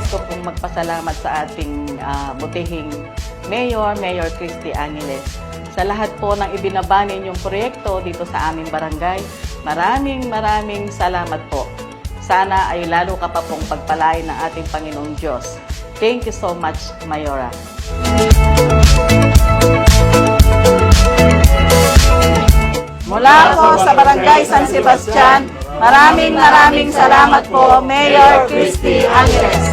gusto pong magpasalamat sa ating ah, butihing Mayor, Mayor Christy Angeles. Sa lahat po ng ibinaba ninyong proyekto dito sa aming barangay, maraming maraming salamat po. Sana ay lalo ka pa pong pagpalain ng ating Panginoong Diyos. Thank you so much, Mayora. Mula po sa Barangay San Sebastian, maraming maraming salamat po, Mayor Christy Angeles.